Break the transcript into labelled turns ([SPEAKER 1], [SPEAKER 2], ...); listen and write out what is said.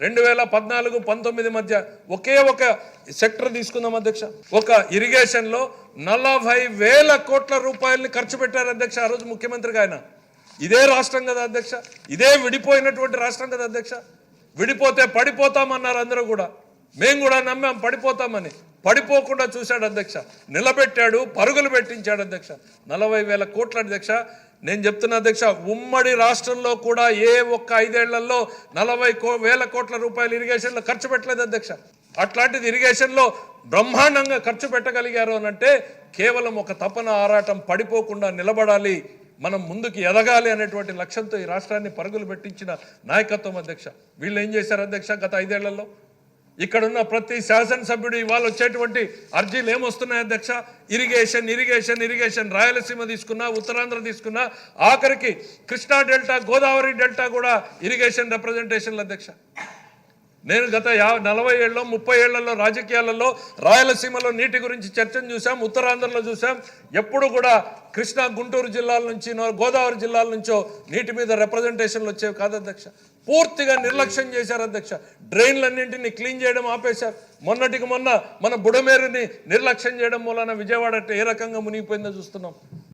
[SPEAKER 1] రెండు వేల పద్నాలుగు పంతొమ్మిది మధ్య ఒకే ఒక సెక్టర్ తీసుకుందాం అధ్యక్ష. ఒక ఇరిగేషన్లో నలభై వేల కోట్ల రూపాయలని ఖర్చు పెట్టారు అధ్యక్ష ఆ రోజు ముఖ్యమంత్రిగా ఆయన. ఇదే రాష్ట్రం కదా అధ్యక్ష. ఇదే విడిపోయినటువంటి రాష్ట్రం కదా అధ్యక్ష. విడిపోతే పడిపోతామన్నారు అందరూ కూడా. మేము కూడా నమ్మాం పడిపోతామని. పడిపోకుండా చూశాడు అధ్యక్ష. నిలబెట్టాడు పరుగులు పెట్టించాడు అధ్యక్ష. నలభై వేల కోట్ల అధ్యక్ష. నేను చెప్తున్నా అధ్యక్ష ఉమ్మడి రాష్ట్రంలో కూడా ఏ ఒక్క ఐదేళ్ళలో నలభై కో వేల కోట్ల రూపాయలు ఇరిగేషన్లో ఖర్చు పెట్టలేదు అధ్యక్ష. అట్లాంటిది ఇరిగేషన్లో బ్రహ్మాండంగా ఖర్చు పెట్టగలిగారు అని అంటే కేవలం ఒక తపన ఆరాటం పడిపోకుండా నిలబడాలి మనం ముందుకు ఎదగాలి అనేటువంటి లక్ష్యంతో ఈ రాష్ట్రాన్ని పరుగులు పెట్టించిన నాయకత్వం అధ్యక్ష. వీళ్ళు ఏం చేశారు అధ్యక్ష గత ఐదేళ్ళలో? ఇక్కడున్న ప్రతి శాసనసభ్యుడు ఇవాళ వచ్చేటువంటి అర్జీలు ఏమొస్తున్నాయి అధ్యక్ష? ఇరిగేషన్ ఇరిగేషన్ ఇరిగేషన్ రాయలసీమ తీసుకున్నా ఉత్తరాంధ్ర తీసుకున్నా ఆఖరికి కృష్ణా డెల్టా గోదావరి డెల్టా కూడా ఇరిగేషన్ రిప్రజెంటేషన్లు అధ్యక్ష. నేను గత యా నలభై ఏళ్ళలో ముప్పై ఏళ్ళలో రాజకీయాలలో రాయలసీమలో నీటి గురించి చర్చను చూసాం ఉత్తరాంధ్రలో చూసాం ఎప్పుడు కూడా కృష్ణా గుంటూరు జిల్లాల నుంచి నో- గోదావరి జిల్లాల నుంచో నీటి మీద రిప్రజెంటేషన్లు వచ్చేవి కాదు అధ్యక్ష. పూర్తిగా నిర్లక్ష్యం చేశారు అధ్యక్ష. డ్రైన్లన్నింటినీ క్లీన్ చేయడం ఆపేశారు. మొన్నటికి మొన్న మన బుడమేరుని నిర్లక్ష్యం చేయడం మూలన విజయవాడ ఏ రకంగా మునిగిపోయిందో చూస్తున్నాం.